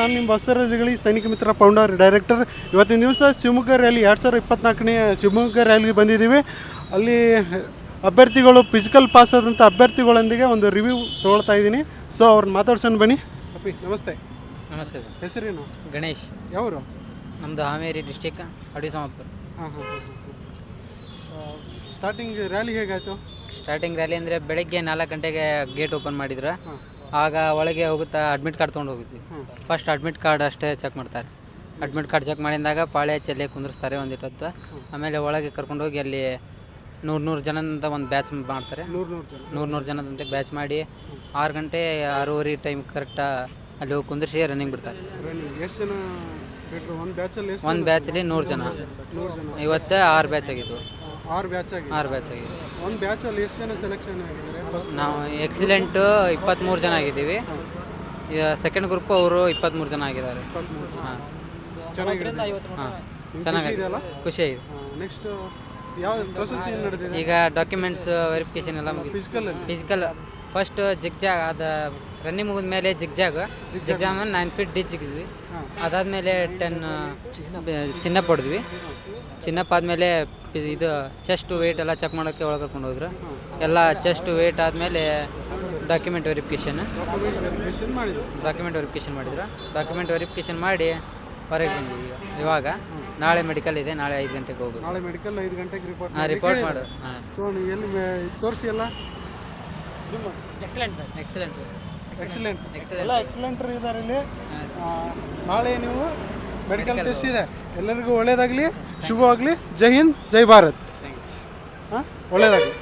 ನಾನು ನಿಮ್ಮ ಬಸವರಾಜಗಳಿ ಸೈನಿಕ ಮಿತ್ರ ಫೌಂಡರ್ ಡೈರೆಕ್ಟರ್ ಇವತ್ತಿನ ದಿವಸ ಶಿವಮೊಗ್ಗ ರ್ಯಾಲಿ ಎರಡು ಸಾವಿರದ ಇಪ್ಪತ್ನಾಲ್ಕನೇ ಶಿವಮೊಗ್ಗ ರ್ಯಾಲಿಗೆ ಬಂದಿದ್ದೀವಿ. ಅಲ್ಲಿ ಅಭ್ಯರ್ಥಿಗಳು ಫಿಸಿಕಲ್ ಪಾಸ್ ಆದಂಥ ಅಭ್ಯರ್ಥಿಗಳೊಂದಿಗೆ ಒಂದು ರಿವ್ಯೂ ತೊಗೊಳ್ತಾ ಇದ್ದೀನಿ. ಸೊ ಅವ್ರನ್ನ ಮಾತಾಡ್ಸೋಣ ಬನ್ನಿ. ಅಪ್ಪಿ ನಮಸ್ತೆ. ನಮಸ್ತೆ ಸರ್. ಹೆಸರೇನು? ಗಣೇಶ್. ಯಾವರು? ನಮ್ಮದು ಹಾವೇರಿ ಡಿಸ್ಟಿಕ್ ಅಡಿ ಸೋಮಪುರ ಹಾಂ ಹಾಂ ಸ್ಟಾರ್ಟಿಂಗ್ ರ್ಯಾಲಿ ಹೇಗಾಯಿತು? ಸ್ಟಾರ್ಟಿಂಗ್ ರ್ಯಾಲಿ ಅಂದರೆ ಬೆಳಗ್ಗೆ ನಾಲ್ಕು ಗಂಟೆಗೆ ಗೇಟ್ ಓಪನ್ ಮಾಡಿದ್ರು. ಆಗ ಒಳಗೆ ಹೋಗುತ್ತಾ ಅಡ್ಮಿಟ್ ಕಾರ್ಡ್ ತೊಗೊಂಡು ಹೋಗಿದ್ವಿ. ಫಸ್ಟ್ ಅಡ್ಮಿಟ್ ಕಾರ್ಡ್ ಅಷ್ಟೇ ಚೆಕ್ ಮಾಡ್ತಾರೆ. ಅಡ್ಮಿಟ್ ಕಾರ್ಡ್ ಚೆಕ್ ಮಾಡಿದಾಗ ಪಾಳೆ ಚೆಲ್ಲಿ ಕುಂದಿರ್ಸ್ತಾರೆ ಒಂದಿಟ್ಟು ಹೊತ್ತು. ಆಮೇಲೆ ಒಳಗೆ ಕರ್ಕೊಂಡೋಗಿ ಅಲ್ಲಿ ನೂರು ನೂರು ಜನದಂತ ಒಂದು ಬ್ಯಾಚ್ ಮಾಡ್ತಾರೆ. ನೂರು ನೂರು ಜನ. ನೂರು ನೂರು ಜನದಂತೆ ಬ್ಯಾಚ್ ಮಾಡಿ ಆರು ಗಂಟೆ ಆರೂವರೆ ಟೈಮ್ ಕರೆಕ್ಟಾ ಅಲ್ಲಿ ಹೋಗಿ ಕುಂದಿರ್ಸಿ ರನ್ನಿಂಗ್ ಬಿಡ್ತಾರೆ. ಒಂದು ಬ್ಯಾಚಲ್ಲಿ ಎಷ್ಟು ಒಂದು ಬ್ಯಾಚಲ್ಲಿ ನೂರು ಜನ. ಇವತ್ತೇ ಆರು ಬ್ಯಾಚ್ ಆಗಿದ್ವು. ಆರು ಬ್ಯಾಚ್ ಆಗಿದೆ. ಆರು ಬ್ಯಾಚ್ ಆಗಿದ್ವು ಒಂದು ಬ್ಯಾಚಲ್ಲಿ ಎಷ್ಟು ಜನ ಸೆಲೆಕ್ಷನ್ ಆಗಿದ್ದಾರೆ? ಫಸ್ಟ್ ನಾವು ಎಕ್ಸಿಲೆಂಟು ಇಪ್ಪತ್ತ್ಮೂರು ಜನ ಆಗಿದ್ದೀವಿ. ಈಗ ಸೆಕೆಂಡ್ ಗ್ರೂಪ್ ಅವರು ಇಪ್ಪತ್ತ್ಮೂರು ಜನ ಆಗಿದ್ದಾರೆ. ಹಾಂ. ಚೆನ್ನಾಗಿದೆ ಹಾಂ. ಚೆನ್ನಾಗಿದೆ ಖುಷಿ ಆಗಿದೆ. ನೆಕ್ಸ್ಟ್ ಯಾವ ಪ್ರೊಸೆಸ್ ಏನು ನಡೆದಿದೆ? ಈಗ ಡಾಕ್ಯುಮೆಂಟ್ಸ್ ವೆರಿಫಿಕೇಶನ್ ಎಲ್ಲ ಫಿಸಿಕಲಲ್ಲಿ ಫಿಸಿಕಲ್ ಫಸ್ಟ್ ಜಿಗ್ಜಾಗ್ ಅದ ರನ್ನಿಂಗ್ ಮುಗಿದ ಮೇಲೆ zigzag zigzag nine feet ditch ಜಿಗಿದ್ವಿ. ಅದಾದಮೇಲೆ ಟೆನ್ ಚಿನ್ನಪ್ ಹೊಡೆದ್ವಿ ಚಿನ್ನಪ್ ಆದಮೇಲೆ ಇದು ಚೆಸ್ಟ್ ವೆಯ್ಟ್ ಎಲ್ಲ ಚೆಕ್ ಮಾಡೋಕ್ಕೆ ಒಳಗೆ ಕರ್ಕೊಂಡು ಹೋದ್ರು. ಎಲ್ಲ ಚೆಸ್ಟ್ ವೆಯ್ಟ್ ಆದಮೇಲೆ document verification verification document verification ಮಾಡಿದ್ರು. ಡಾಕ್ಯುಮೆಂಟ್ ವೆರಿಫಿಕೇಷನ್ ಮಾಡಿ ಹೊರಗೆ ಬಂದ್ವಿ ಇವಾಗ ನಾಳೆ ಮೆಡಿಕಲ್ ಇದೆ ನಾಳೆ ಐದು ಗಂಟೆಗೆ ಹೋಗೋದು ನಾಳೆ ಮೆಡಿಕಲ್ ಐದು ಗಂಟೆಗೆ ರಿಪೋರ್ಟ್ ಹಾಂ ರಿಪೋರ್ಟ್ ಮಾಡು. ಹಾಂ. ಸೊ ನೀವು ಎಲ್ಲಿ ತೋರಿಸಿ ಎಲ್ಲ. ಎಕ್ಸಲೆಂಟ್ ಎಕ್ಸಲೆಂಟ್ ಎಕ್ಸಲೆಂಟ್ ಎಲ್ಲ ಎಕ್ಸಲೆಂಟ್ರ್ ಇದ್ದಾರೆ ಇಲ್ಲಿ. ಆ, ನಾಳೆ ನೀವು ಮೆಡಿಕಲ್ ಟೆಸ್ಟ್ ಇದೆ. ಎಲ್ಲರಿಗೂ ಒಳ್ಳೇದಾಗಲಿ ಶುಭವಾಗಲಿ. ಜೈ ಹಿಂದ್ ಜೈ ಭಾರತ್. ಹಾಂ? ಒಳ್ಳೇದಾಗಲಿ.